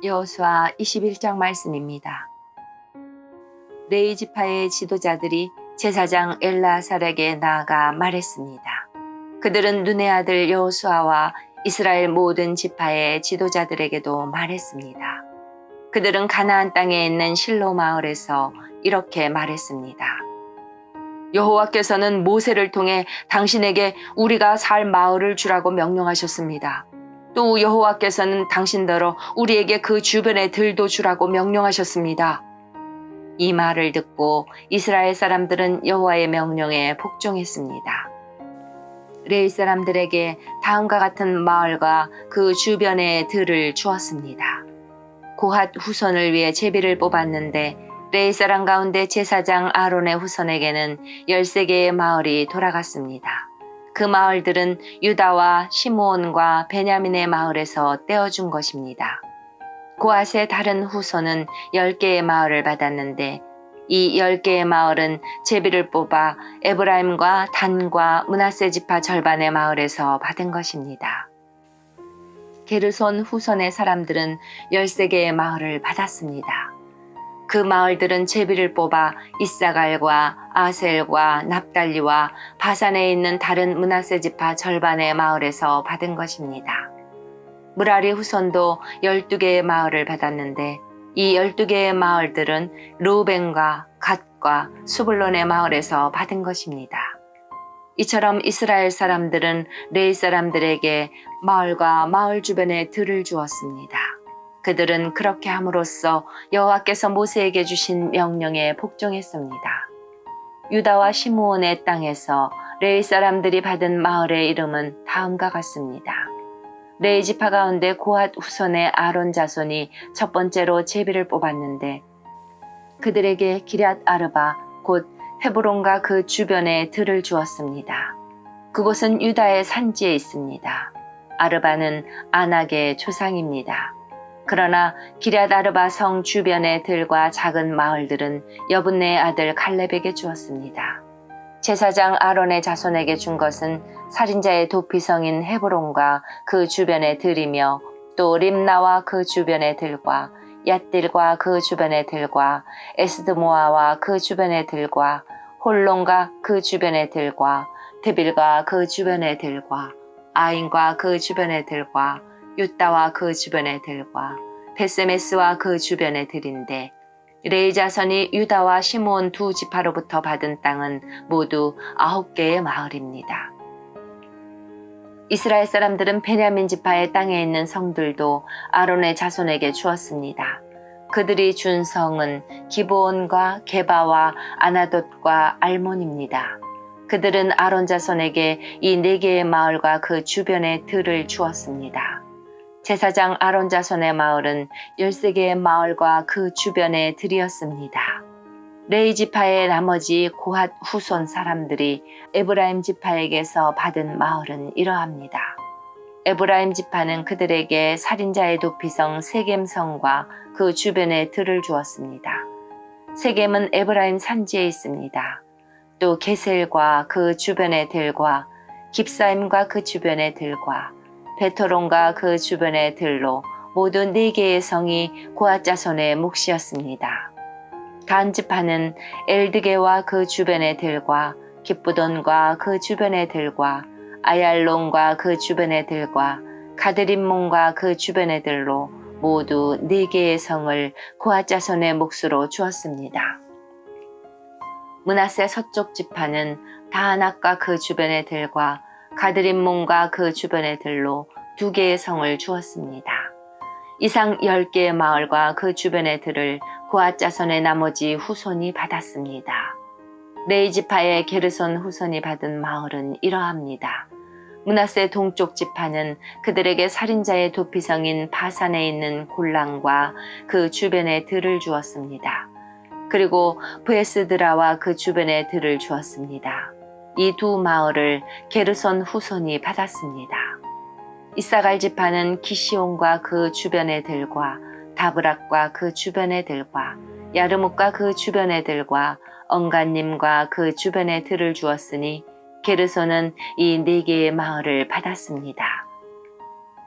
여호수아 21장 말씀입니다. 레이 지파의 지도자들이 제사장 엘라살에게 나아가 말했습니다. 그들은 눈의 아들 여호수아와 이스라엘 모든 지파의 지도자들에게도 말했습니다. 그들은 가나안 땅에 있는 실로 마을에서 이렇게 말했습니다. 여호와께서는 모세를 통해 당신에게 우리가 살 마을을 주라고 명령하셨습니다. 또 여호와께서는 당신더러 우리에게 그 주변의 들도 주라고 명령하셨습니다. 이 말을 듣고 이스라엘 사람들은 여호와의 명령에 복종했습니다. 레이 사람들에게 다음과 같은 마을과 그 주변의 들을 주었습니다. 고핫 후손을 위해 제비를 뽑았는데 레이 사람 가운데 제사장 아론의 후손에게는 13개의 마을이 돌아갔습니다. 그 마을들은 유다와 시므온과 베냐민의 마을에서 떼어준 것입니다. 고앗의 다른 후손은 10개의 마을을 받았는데 이 10개의 마을은 제비를 뽑아 에브라임과 단과 문하세 지파 절반의 마을에서 받은 것입니다. 게르손 후손의 사람들은 13개의 마을을 받았습니다. 그 마을들은 제비를 뽑아 이사갈과 아셀과 납달리와 바산에 있는 다른 문하세 지파 절반의 마을에서 받은 것입니다. 무라리 후손도 12개의 마을을 받았는데 이 12개의 마을들은 루벤과 갓과 수블론의 마을에서 받은 것입니다. 이처럼 이스라엘 사람들은 레이 사람들에게 마을과 마을 주변에 들을 주었습니다. 그들은 그렇게 함으로써 여호와께서 모세에게 주신 명령에 복종했습니다. 유다와 시므온의 땅에서 레이 사람들이 받은 마을의 이름은 다음과 같습니다. 레이 지파 가운데 고핫 후손의 아론 자손이 첫 번째로 제비를 뽑았는데 그들에게 기럇 아르바 곧 헤브론과 그 주변에 들을 주었습니다. 그곳은 유다의 산지에 있습니다. 아르바는 안악의 조상입니다. 그러나 기럇 아르바 성 주변의 들과 작은 마을들은 여분네의 아들 칼렙에게 주었습니다. 제사장 아론의 자손에게 준 것은 살인자의 도피성인 헤브론과 그 주변의 들이며 또 림나와 그 주변의 들과 얏딜과 그 주변의 들과 에스드모아와 그 주변의 들과 홀론과 그 주변의 들과 드빌과 그 주변의 들과 아인과 그 주변의 들과 유다와 그 주변의 들과 베세메스와 그 주변의 들인데 레이 자손이 유다와 시몬 두 지파로부터 받은 땅은 모두 아홉 개의 마을입니다. 이스라엘 사람들은 베냐민 지파의 땅에 있는 성들도 아론의 자손에게 주었습니다. 그들이 준 성은 기브온과 게바와 아나돗과 알몬입니다. 그들은 아론 자손에게 이 네 개의 마을과 그 주변의 들을 주었습니다. 제사장 아론 자손의 마을은 13개의 마을과 그 주변의 들이었습니다. 레이 지파의 나머지 고핫 후손 사람들이 에브라임 지파에게서 받은 마을은 이러합니다. 에브라임 지파는 그들에게 살인자의 도피성 세겜성과 그 주변의 들을 주었습니다. 세겜은 에브라임 산지에 있습니다. 또 게셀과 그 주변의 들과 깁사임과 그 주변의 들과 베토론과 그 주변의 들로 모두 네 개의 성이 고앗 자손의 몫이었습니다. 단 지파는 엘드게와 그 주변의 들과 기쁘돈과 그 주변의 들과 아얄론과 그 주변의 들과 가드림몬과 그 주변의 들로 모두 네 개의 성을 고앗 자손의 몫으로 주었습니다. 문하세 서쪽 지파는 다하낙과 그 주변의 들과 가드림몬과 그 주변의 들로 두 개의 성을 주었습니다. 이상 10개의 마을과 그 주변의 들을 고앗 자손의 나머지 후손이 받았습니다. 레이 지파의 게르손 후손이 받은 마을은 이러합니다. 문하세 동쪽 지파는 그들에게 살인자의 도피성인 바산에 있는 골랑과 그 주변의 들을 주었습니다. 그리고 브에스드라와 그 주변의 들을 주었습니다. 이 두 마을을 게르손 후손이 받았습니다. 이사갈 지파는 기시온과 그 주변의 들과 다브락과 그 주변의 들과 야르묵과 그 주변의 들과 언간님과 그 주변의 들을 주었으니 게르손은 이 네 개의 마을을 받았습니다.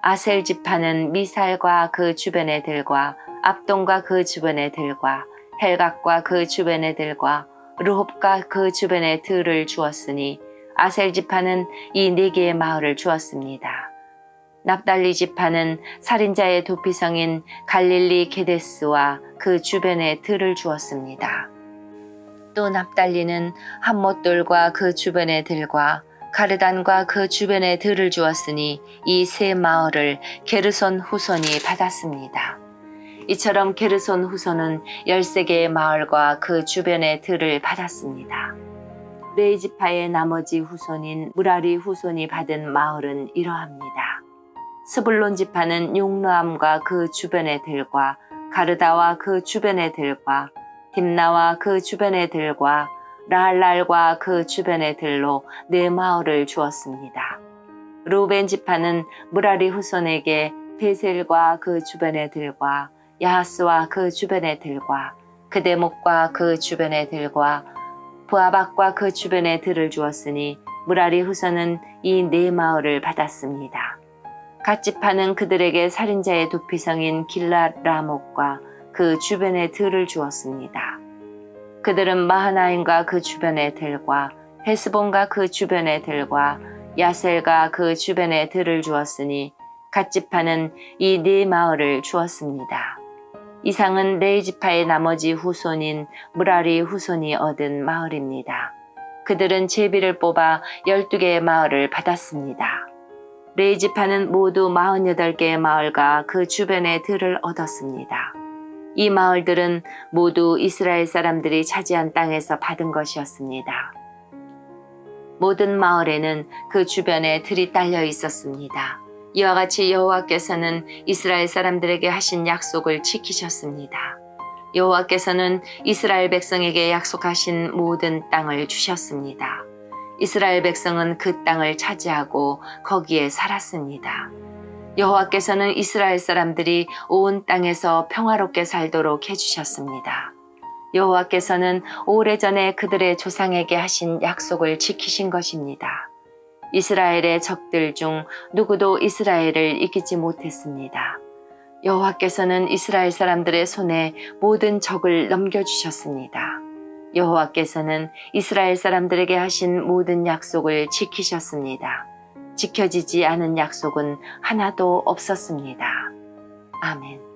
아셀 지파는 미살과 그 주변의 들과 압동과 그 주변의 들과 헬각과 그 주변의 들과 르홉과 그 주변의 들을 주었으니 아셀 지파는 이 네 개의 마을을 주었습니다. 납달리 지파는 살인자의 도피성인 갈릴리 게데스와 그 주변의 들을 주었습니다. 또 납달리는 함못돌과 그 주변의 들과 가르단과 그 주변의 들을 주었으니 이 세 마을을 게르손 후손이 받았습니다. 이처럼 게르손 후손은 13개의 마을과 그 주변의 들을 받았습니다. 레이지파의 나머지 후손인 무라리 후손이 받은 마을은 이러합니다. 스불론 지파는 용르암과 그 주변의 들과 가르다와 그 주변의 들과 딥나와 그 주변의 들과 라할랄과 그 주변의 들로 네 마을을 주었습니다. 루벤 지파는 무라리 후손에게 베셀과 그 주변의 들과 야하스와 그 주변의 들과 그 대목과 그 주변의 들과 부아박과 그 주변의 들을 주었으니 무라리 후손은 이네 마을을 받았습니다. 갓지파는 그들에게 살인자의 도피성인 길랏 라목과 그 주변의 들을 주었습니다. 그들은 마하나임과 그 주변의 들과 헤스본과 그 주변의 들과 야셀과 그 주변의 들을 주었으니 갓지파는 이 네 마을을 주었습니다. 이상은 레이지파의 나머지 후손인 무라리 후손이 얻은 마을입니다. 그들은 제비를 뽑아 12개의 마을을 받았습니다. 레이지파는 모두 48개의 마을과 그 주변의 들을 얻었습니다. 이 마을들은 모두 이스라엘 사람들이 차지한 땅에서 받은 것이었습니다. 모든 마을에는 그 주변에 들이 딸려 있었습니다. 이와 같이 여호와께서는 이스라엘 사람들에게 하신 약속을 지키셨습니다. 여호와께서는 이스라엘 백성에게 약속하신 모든 땅을 주셨습니다. 이스라엘 백성은 그 땅을 차지하고 거기에 살았습니다. 여호와께서는 이스라엘 사람들이 온 땅에서 평화롭게 살도록 해주셨습니다. 여호와께서는 오래전에 그들의 조상에게 하신 약속을 지키신 것입니다. 이스라엘의 적들 중 누구도 이스라엘을 이기지 못했습니다. 여호와께서는 이스라엘 사람들의 손에 모든 적을 넘겨주셨습니다. 여호와께서는 이스라엘 사람들에게 하신 모든 약속을 지키셨습니다. 지켜지지 않은 약속은 하나도 없었습니다. 아멘.